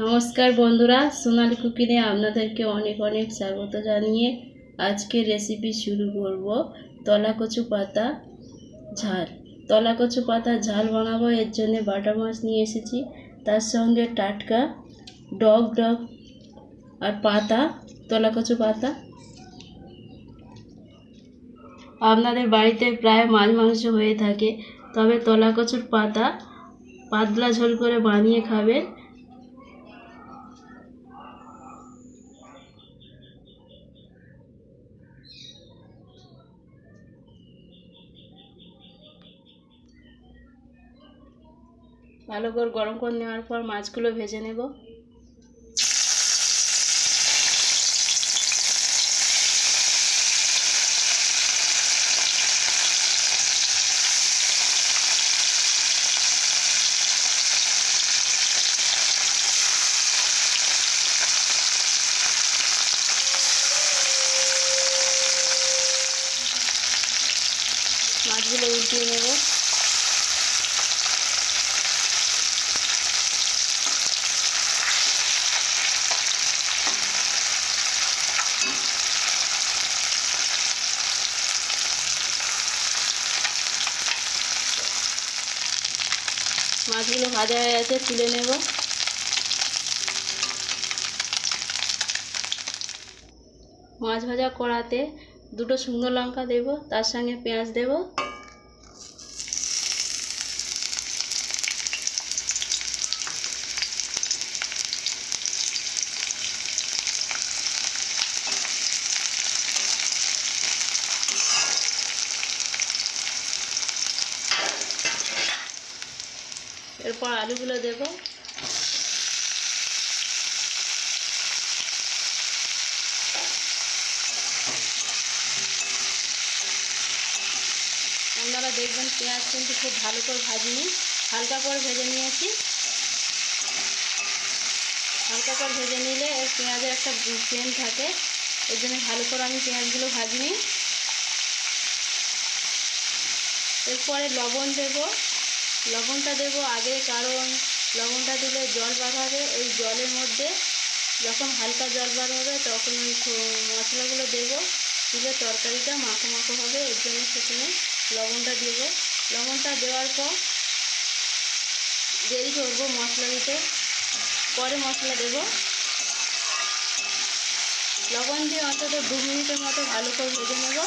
নমস্কার বন্ধুরা, সোনালি কুকিংয়ে আপনাদেরকে অনেক অনেক স্বাগত জানিয়ে আজকে রেসিপি শুরু করব। তলা কচু পাতা, ঝাল। তলা কচু পাতা, ঝাল বানাবো, এর জন্য বাটা মাছ নিয়ে এসেছি। তার সঙ্গে টাটকা, ডগ ডগ আর পাতা, তলা কচু পাতা। আপনাদের বাড়িতে প্রায় মাছ মাংস হয়ে থাকে, তবে তলা কচুর পাতা পাতলা ঝোল করে বানিয়ে খাবেন। ভালো করে গরম করে নেওয়ার পর মাছগুলো ভেজে নেব। মাছগুলো উল্টিয়ে নেব। মাছগুলো ভাজা হয়ে গেছে, তুলে নেব। মাছ ভাজা কড়াতে দুটো শুকনো লঙ্কা দেব, তার সঙ্গে পেঁয়াজ দেব। এরপর আলুগুলো দেব। আপনারা দেখবেন পেঁয়াজ কিন্তু খুব ভালো করে ভাজিনি। হালকা করে ভেজে নিয়েছি। হালকা করে ভেজে নিলে এর পেঁয়াজের একটা সেন্ট থাকে। এর জন্য ভালো করে আমি পেঁয়াজগুলো ভাজিনি। এরপরে লবণ দেব। লবণটা দেব আগে, কারণ লবণটা দিলে জল বার হবে। ওই জলের মধ্যে যখন হালকা জল বার হবে, তখন ওই মশলাগুলো দেব। দিলে তরকারিটা মাখো মাখো হবে, এর জন্য সেখানে লবণটা দেব। লবণটা দেওয়ার পর দেরি করব মশলা দিতে। পরে মশলা দেব। লবণ দিয়ে অন্তত দু মিনিটের মতো ভালো করে ভেজে নেব।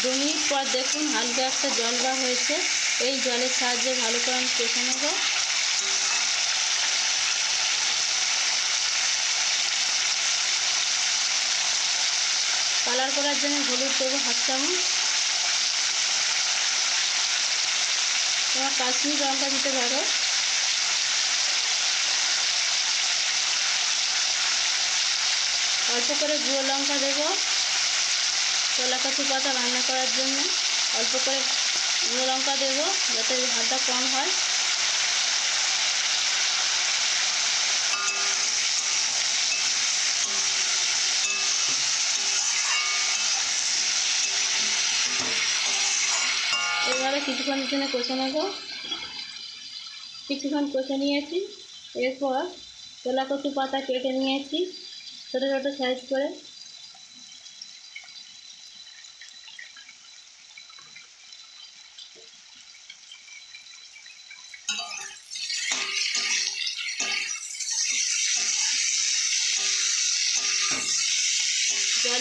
দু মিনিট পর দেখুন হালকা একটা জল বার হয়েছে। এই জলের সাহায্যে ভালো করে আমি কষে নেব। কালার করার জন্য হলুদ দেবো হাফ চামচ। তোমার কাশ্মীর লঙ্কা দিতে পারো। অল্প করে গুঁড়ো লঙ্কা দেবো। কলা কচু পাতা রান্না করার জন্য অল্প করে গুঁড়ো লঙ্কা দেবো যাতে ঝালটা কম হয়। এবারে কিছুক্ষণের জন্য কষে নেব। কিছুক্ষণ কষে নিয়েছি। এরপর কলা কচু পাতা কেটে নিয়েছি ছোটো ছোটো সাইজ করে।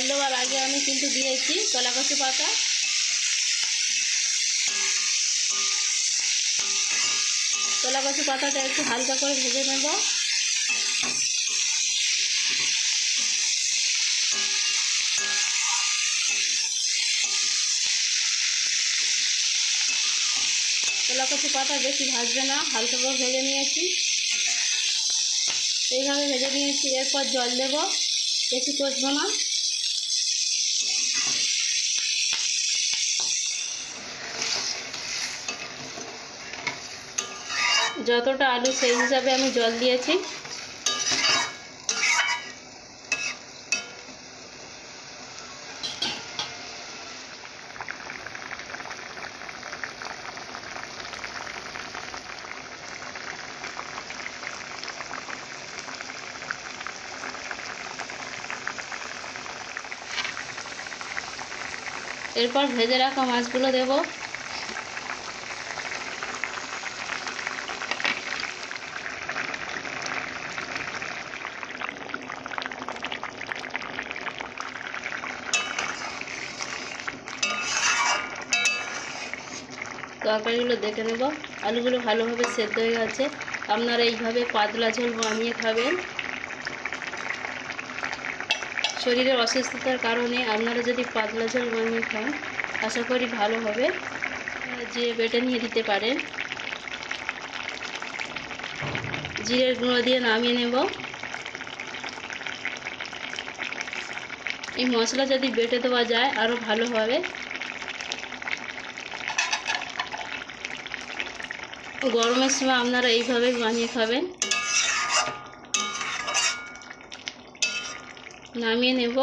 জল দেওয়ার আগে আমি কিন্তু দিয়েছি কলা কচু পাতা। কলা কচু পাতাটা একটু হালকা করে ভেজে নেব। কলা কচু পাতা বেশি ভাজবে না, হালকা করে ভেজে নিয়েছি। এইভাবে ভেজে নিয়েছি, এরপর জল দেব, বেশি কষবো না। যতটা আলু সেই হিসাবে আমি জল দিয়েছি। এরপর ভেজে রাখা মাছগুলো দেবো। তরকারিগুলো দেখে নেব। আলুগুলো ভালোভাবে সেদ্ধ হয়ে গেছে। আপনারা এইভাবে পাতলা ঝোল বানিয়ে খাবেন। শরীরের অসুস্থতার কারণে আপনারা যদি পাতলা ঝোল বানিয়ে খান, আশা করি ভালো হবে। যে বেটে নিয়ে দিতে পারেন। জিরের গুঁড়ো দিয়ে নামিয়ে নেব। এই মশলা যদি বেটে দেওয়া যায় আরও ভালো হবে। গরমের সময় আপনারা এইভাবে বানিয়ে খাবেন। নামিয়ে নেব।